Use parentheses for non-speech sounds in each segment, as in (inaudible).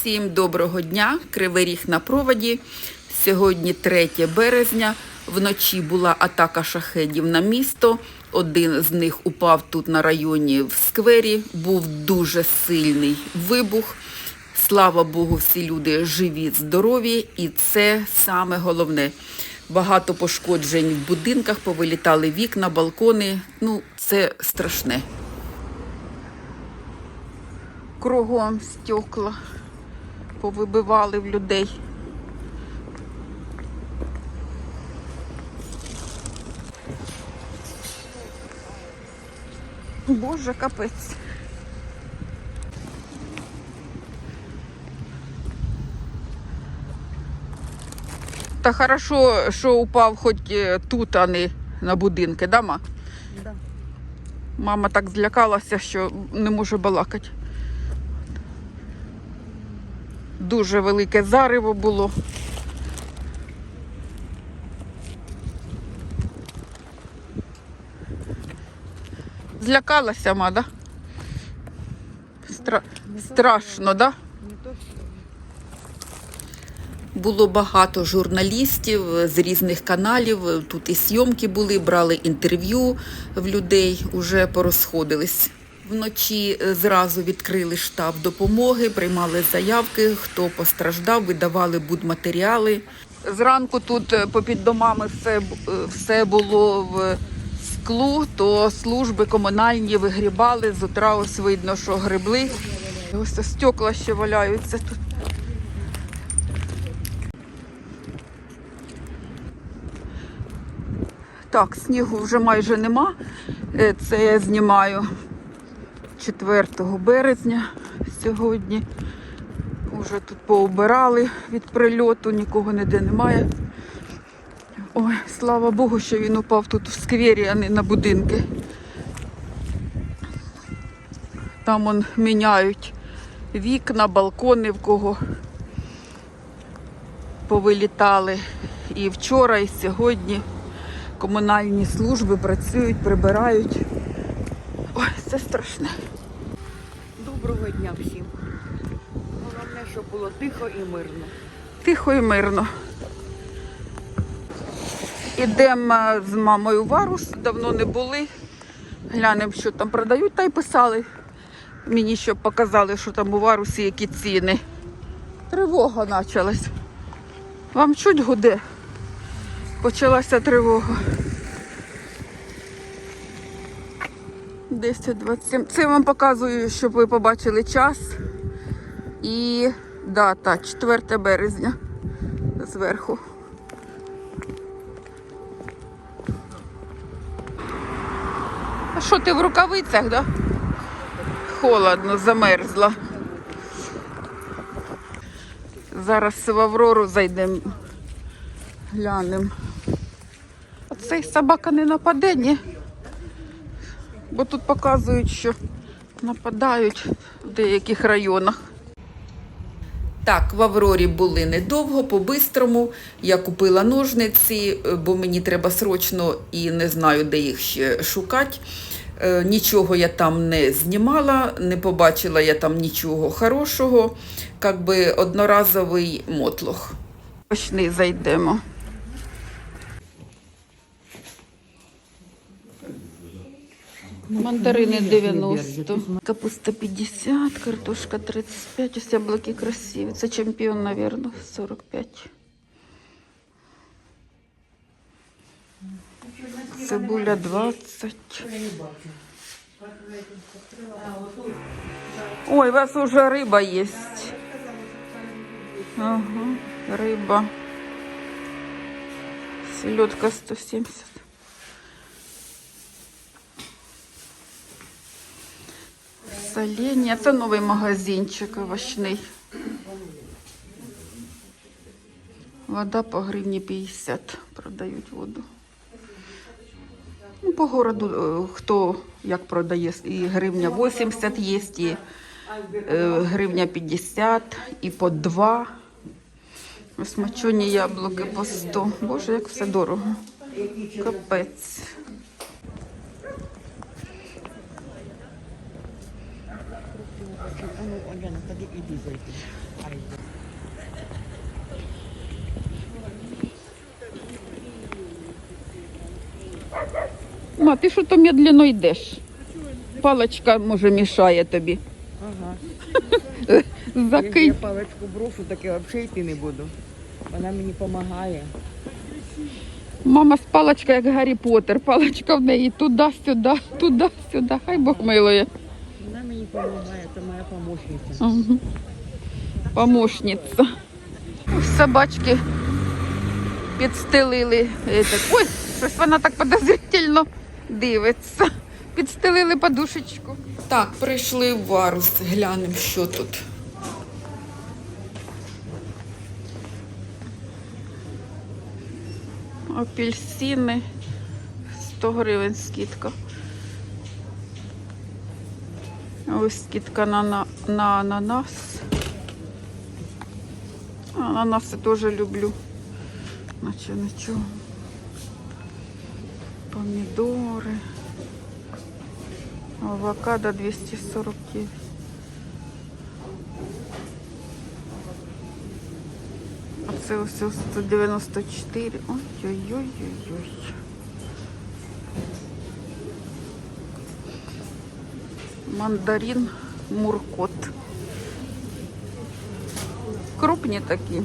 Всім доброго дня! Кривий Ріг на проводі. Сьогодні 3 березня. Вночі була атака шахедів на місто. Один з них упав тут на районі в сквері. Був дуже сильний вибух. Слава Богу, всі люди живі, здорові, і це саме головне. Багато пошкоджень в будинках, повилітали вікна, балкони. Ну, це страшне. Кругом стекла повибивали в людей. Боже, капець. Та хорошо, що упав хоч е, тут, а не на будинки, да, ма? Да. Мама так злякалася, що не може балакати. Дуже велике зариво було. Злякалася, ма, да? Стра... Страшно, да? Було багато журналістів з різних каналів. Тут і зйомки були, брали інтерв'ю в людей, уже порозходились. Вночі е, зразу відкрили штаб допомоги, приймали заявки, хто постраждав, видавали будматеріали. Зранку тут е, попід домами все, е, все було в склу, то служби комунальні вигрібали. З утра ось видно, що грибли. Ось стекла ще валяються тут. Так, снігу вже майже нема. Це я знімаю 4 березня сьогодні. Уже тут поубирали від прильоту, нікого ніде немає. Ой, слава Богу, що він упав тут в сквері, а не на будинки. Там он міняють вікна, балкони в кого повилітали і вчора, і сьогодні комунальні служби працюють, прибирають. Ой, це страшне. доброго дня всім. Головне, щоб було тихо і мирно. Тихо і мирно. Ідемо з мамою в Арус, давно не були. Глянемо, що там продають, та й писали. Мені щоб показали, що там у Варусі які ціни. Тривога почалась. Вам чуть гуде? Почалася тривога. 10.27. Це я вам показую, щоб ви побачили час. І дата 4 березня зверху. А що ти в рукавицях, да? Холодно, замерзла. Зараз в Аврору зайдемо, глянемо. Оцей собака не нападе, ні? Бо тут показують, що нападають в деяких районах. Так, в Аврорі були недовго, по-бистрому. Я купила ножниці, е, бо мені треба срочно і не знаю, де їх ще шукати. Е, Нічого я там не знімала, не побачила я там нічого хорошого. Як би одноразовий мотлох. Почни зайдемо. Мандарини 90, капуста 50, картошка 35, ось яблуки красиві. Це чемпіон, мабуть, 45. Цибуля 20. Ой, у вас уже риба є. Ага, риба. Селедка 170. Соління. Це новий магазинчик овочний. Вода по гривні 50 продають воду. Ну, по городу е, хто як продає, і гривня 80 є, і е, гривня 50, і по 2. Ось мочоні яблуки по 100. Боже, як все дорого. Капець. Оляна, Іди, іди, Ма, ти що то медленно йдеш? Паличка, може, мішає тобі. Ага. Закинь. я паличку брошу, так я взагалі йти не буду. Вона мені допомагає. Мама з паличка, як Гаррі Поттер. Паличка в неї туди-сюди, туди-сюди. Хай Бог милує. Вона мені допомагає, це моя помощниця. Угу. Помощниця. Собачки підстелили. е, Ой, щось вона так подозрительно дивиться. Підстелили подушечку. Так, прийшли в варус, глянемо, що тут. Апельсини 100 гривень скидка. Ось скидка на, на, на ананас. Ананаси теж люблю. Наче нічого. Помідори. Авокадо 249. А це ось 194. Ой-ой-ой-ой-ой. Мандарин Муркот. Крупні такі.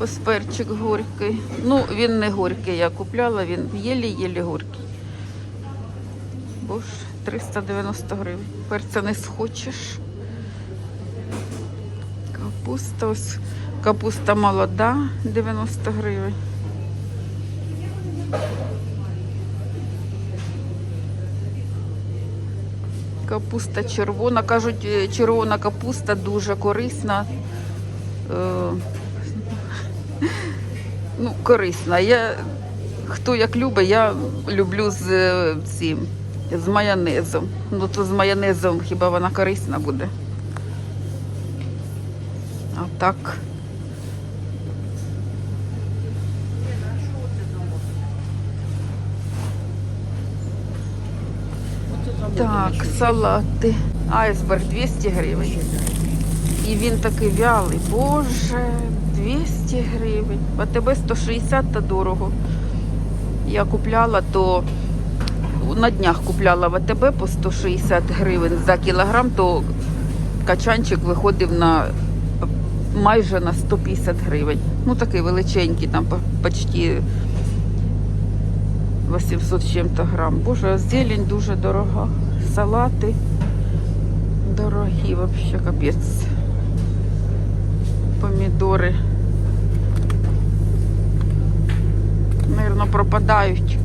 Ось перчик горький. Ну, він не горький, я купляла, він єлі-єлі горький. Боже, 390 гривень. Перця не схочеш. Капуста, ось капуста молода, 90 гривень. Капуста червона. Кажуть, е, червона капуста дуже корисна. Е, ну, корисна. Я, хто як любить, я люблю з е, цим, з майонезом. Ну, то з майонезом хіба вона корисна буде. А так. Так, салати. Айсберг 200 гривень. І він такий вялий. Боже, 200 гривень. В АТБ 160 та дорого. Я купляла, то на днях купляла в АТБ по 160 гривень за кілограм, то качанчик виходив на майже на 150 гривень. Ну такий величенький, там по- почти 800 з чим-то грам. Боже, зелень дуже дорога. Салати дорогі, вообще капець. Помідори. Мирно пропадають.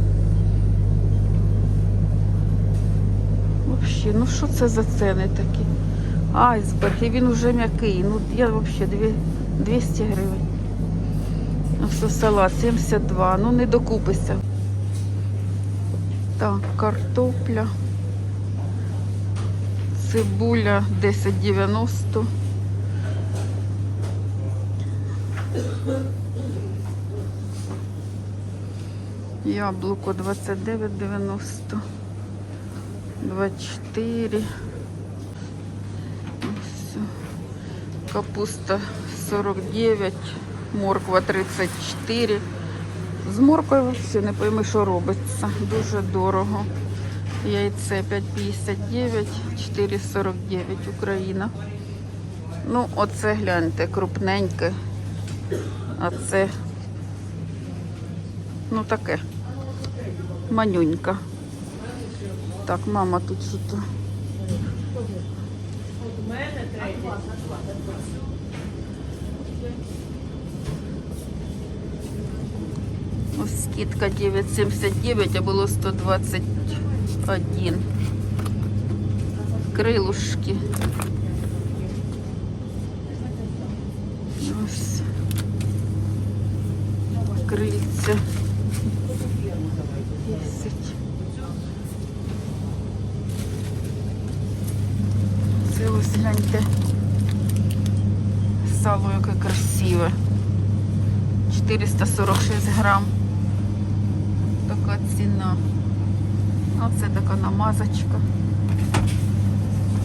Вообще, ну що це за ціни такі? Айсберг, і він вже м'який. Ну, я взагалі 200 гривень. Все, салат 72. Ну, не докупися. Так, картопля. Цибуля 10,90. Яблуко 29,90. 24. Ось. Капуста 49, морква 34. З морквою взагалі не пойми, що робиться. Дуже дорого. Яйце 5,59, 4,49 Україна. Ну, оце гляньте, крупненьке. А це, ну таке, манюнька. Так, мама тут що то. Ось скидка 9,79, а було 121. Крилушки. Ось. Крильця. 10. Це ось гляньте. Сало яке красиве. 446 грам. Така ціна. Оце така намазочка.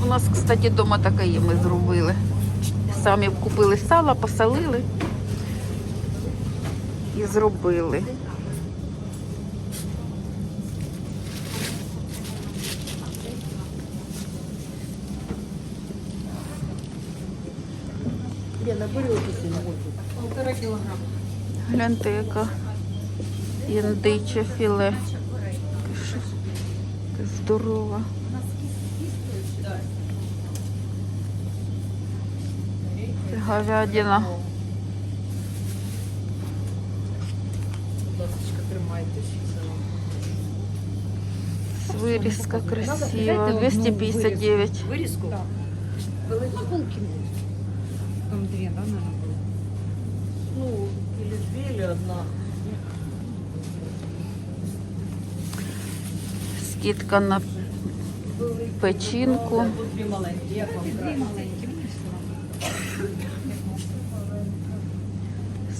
У нас, кстати, вдома таке є, ми зробили. Самі купили сало, посолили і зробили. Полтора кілограма. Гляньте, яка індиче філе. Здорова. Це говядина. Вирізка красива. 259. Вирізку? Так. Великі булки. Там две, да, наверное, было? Ну, или дві, или одна. Скидка на печінку.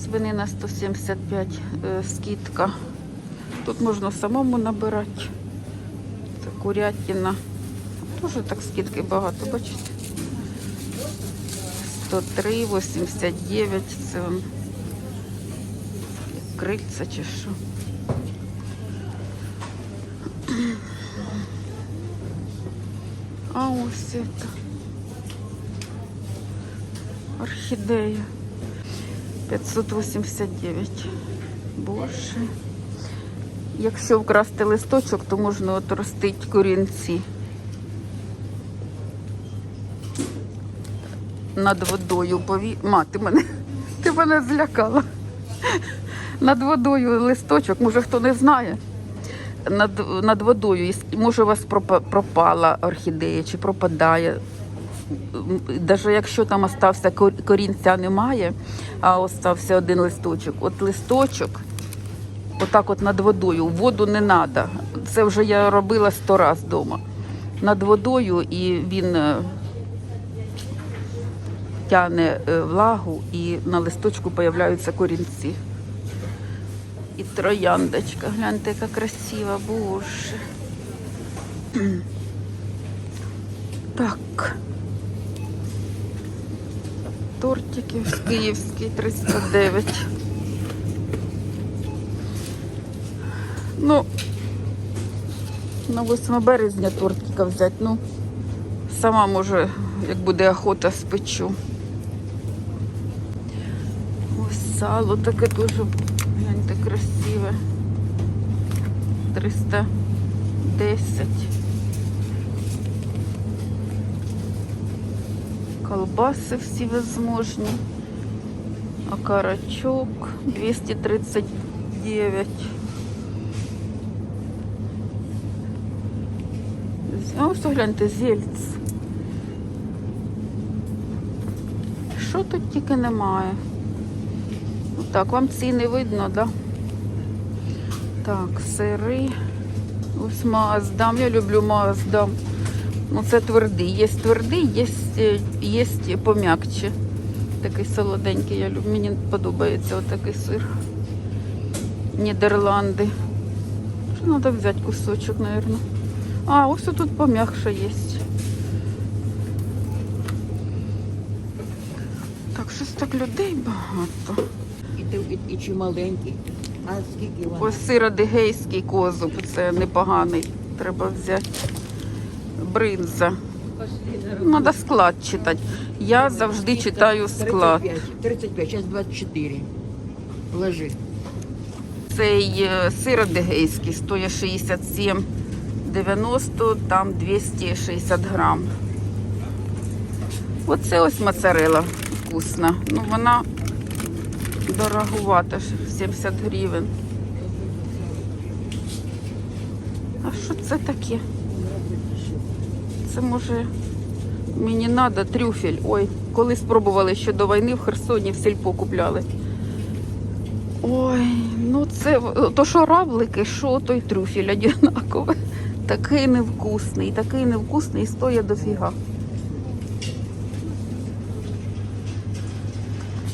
Свинина 175 е, скидка. Тут можна самому набирати. Це курятина. Тоже так скидки багато, бачите? 103, 89, це крильця чи що. А ось це орхідея. 589. Боже. Якщо вкрасти листочок, то можна отростити корінці. Над водою пові... Ма, ти мене, ти мене злякала. Над водою листочок, може хто не знає. Над, над водою, і може у вас пропала орхідея чи пропадає навіть якщо там остався корінця немає, а остався один листочок, от листочок, отак от над водою, воду не треба. Це вже я робила сто раз вдома. Над водою і він е, тягне е, влагу, і на листочку з'являються корінці. І трояндочка, гляньте, яка красива, боже. Так. Тортиків київський 309. Ну, на 8 березня тортика взяти. Ну, сама може, як буде охота, спечу. Ось сало таке дуже, 310. Колбаси всі возможні. Окарачок 239. З- Ось гляньте, зельц. Що тут тільки немає? Так, вам ціни видно, да? Так, сири. Ось Маздам. Я люблю Маздам. Ну, це твердий. Є твердий, є, е, є пом'якче. Такий солоденький. Я люблю. Мені подобається отакий сир. Нідерланди. Що треба взяти кусочок, мабуть. А, ось тут пом'якше є. Так, щось так людей багато. І, і, і чи маленькі. А скільки вам? Ось сир адигейський козуб, це непоганий. Треба взяти. Бринза. Треба склад читати. Я завжди читаю склад. 35, 35, зараз 24. Ложи. Цей е, сир адигейський стоїть 67,90, там 260 грам. Оце ось моцарела вкусна. Ну вона дорогувата, ж, 70 гривень. А що це таке? Це може мені треба трюфель. Ой, коли спробували ще до війни в Херсоні в сільпо купляли. Ой, ну це то що равлики, що той трюфель однаковий. (laughs) Такий невкусний, такий невкусний, стоїть дофіга.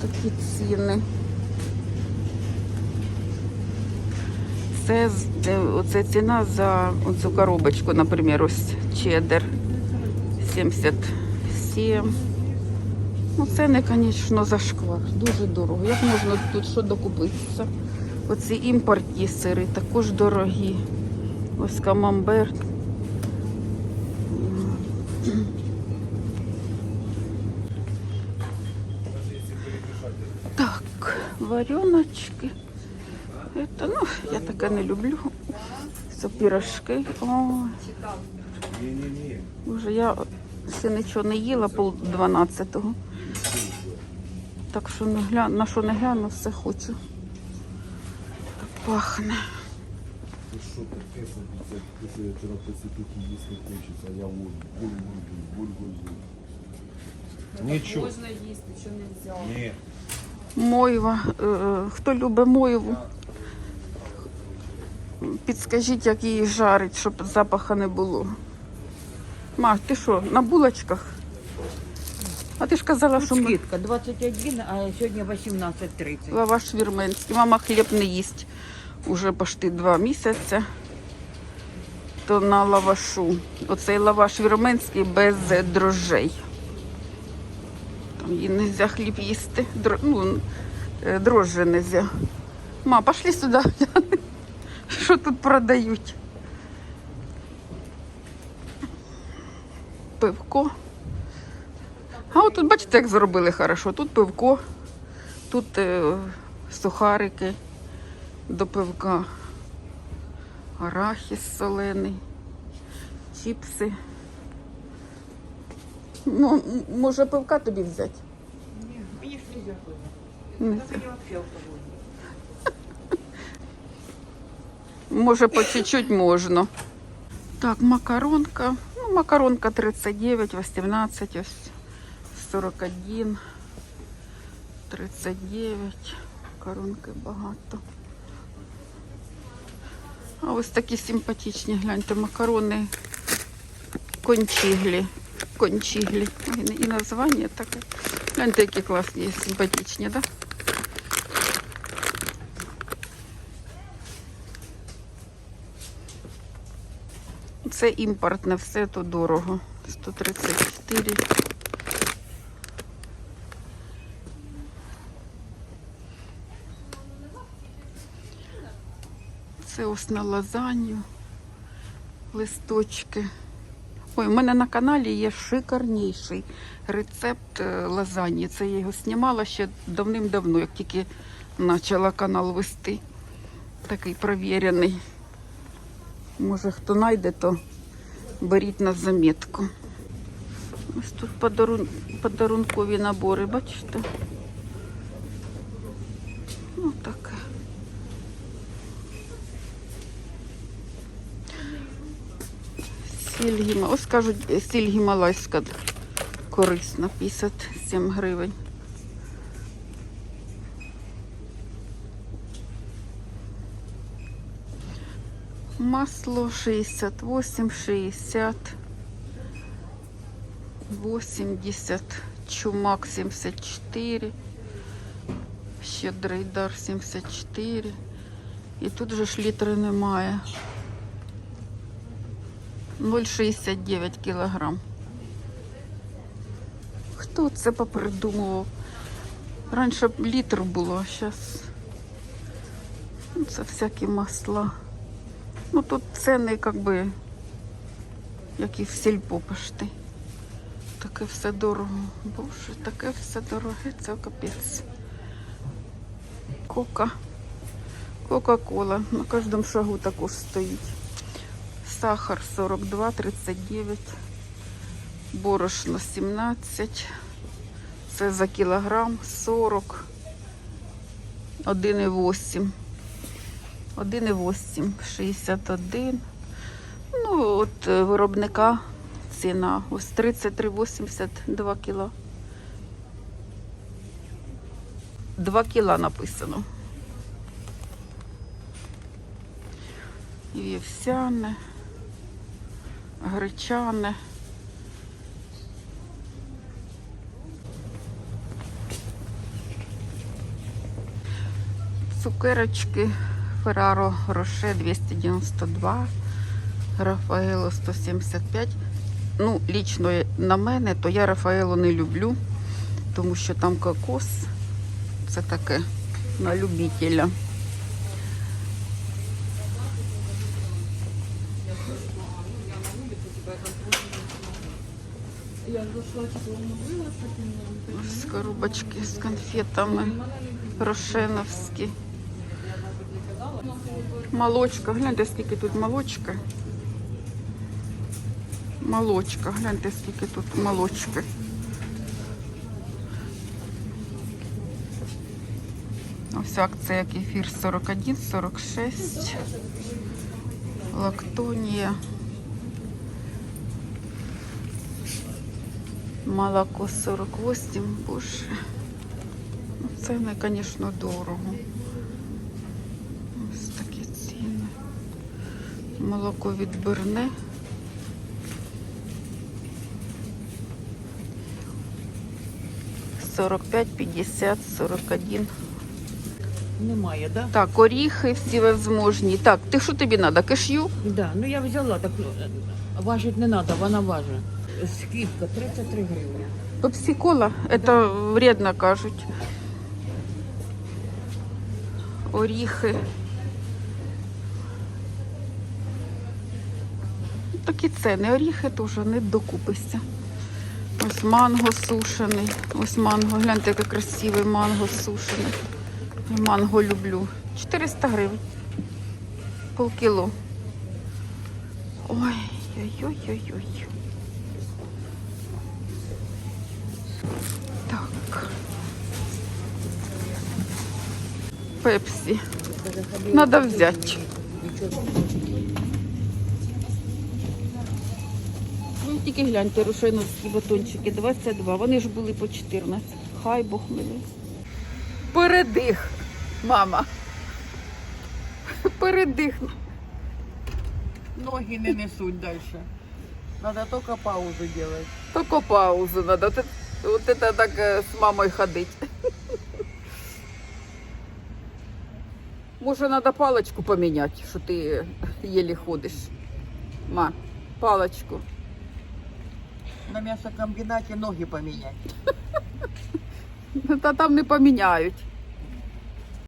Такі ціни. Це, оце ціна за оцю коробочку, наприклад, ось чеддер 87. Ну, ціни, звісно, зашквар. Дуже дорого. Як можна тут що докупитися? Оці імпортні сири також дорогі. Ось камамбер. Так, вареночки. Таке не люблю. Це пірожки. Ой. Боже, я ще нічого не їла пол дванадцятого. Так що не гля... на що не гляну, все хочу. Так пахне. Нічого. Можна їсти, що не взяв. Мойва. Е, Хто любить мойву? Підскажіть, як її жарить, щоб запаха не було. Ма, ти що, на булочках? А ти ж казала, що ми... Скидка 21, а сьогодні 18.30. лаваш вірменський. Мама хліб не їсть уже почти два місяці. То на лавашу. Оцей лаваш вірменський без дрожжей. Там їй не можна хліб їсти. Дро... Ну, е, дрожжі не можна. Ма, пошли сюди. Що тут продають? Пивко. А от тут бачите, як зробили хорошо. Тут пивко, тут е, сухарики до пивка, арахіс солений, чіпси. Ну, може пивка тобі взяти? Ні, мені ж не дякую. Може, по чуть-чуть можна. Так, макаронка. Ну, макаронка 39, 18, ось 41, 39. Макаронки багато. А ось такі симпатичні, гляньте, макарони кончіглі. Кончіглі. І, і названня таке. Гляньте, які класні, симпатичні, так? Да? Це імпортне, все то дорого. 134. Це ось на лазанью. Листочки. Ой, у мене на каналі є шикарніший рецепт е, лазаньї. Це я його знімала ще давним-давно, як тільки почала канал вести. Такий провірений. Може, хто знайде, то беріть на замітку. Ось тут подарун... подарункові набори, бачите? Ну, таке. Сіль гіма... Ось кажуть, сіль гімалайська корисна, 57 гривень. Масло 68, 60, 80, чумак 74, щедрий дар 74. І тут же ж літри немає. 0,69 кілограм. Хто це попридумував? Раніше літр було, а зараз це всякі масла. Ну тут ціни, як би, як і в сільпо пошти. Таке все дорого. Боже, таке все дороге, це капець. Кока. Кока-кола. На кожному шагу також стоїть. Сахар 42,39. Борошно 17. Це за кілограм 40. 1,8. 1,8, 61. Ну, от е, виробника ціна. Ось 33,80 2 кіла. 2 кіла написано. Вівсяне, гречане. Цукерочки Ферраро Роше 292, Рафаело 175. ну, лічно на мене, то я Рафаело не люблю, тому що там кокос. Це таке на любителя. Ось коробочки з конфетами рошеновські. Молочка, гляньте, скільки тут молочка. Молочка, гляньте, скільки тут молочки. Ось акція кефір 41, 46. Лактонія. Молоко 48, боже. Ну, Ціни, звісно, дорого. Ось такі ціни. Молоко відбірне. Сорок п'ять, п'ятдесят, сорок один. Немає, да? Так, оріхи всі возможні. Так, ти що тобі треба? Киш'ю? Да, ну я взяла, так ну, важить не треба, вона важить. Скидка 33 гривні. Пепсі-кола, це вредно кажуть. Оріхи. Такі ціни. Оріхи теж не докупишся. Ось манго сушений. Ось манго. Гляньте, який красивий манго сушений. Я манго люблю. 400 гривень. Полкіло. Ой, ой-ой-ой-ой. Так. Пепсі. Надо взяти. тільки гляньте, рушайновські батончики 22. Вони ж були по 14. Хай Бог милий. Передих, мама. Передих. Ноги не несуть далі. Треба тільки паузу робити. Только паузу надо. Вот это, вот это так э, с мамой ходить. Може, надо палочку поменять, що ти еле ходиш. Ма, палочку. На м'ясокомбінаті ноги поміняти. Та там не поміняють.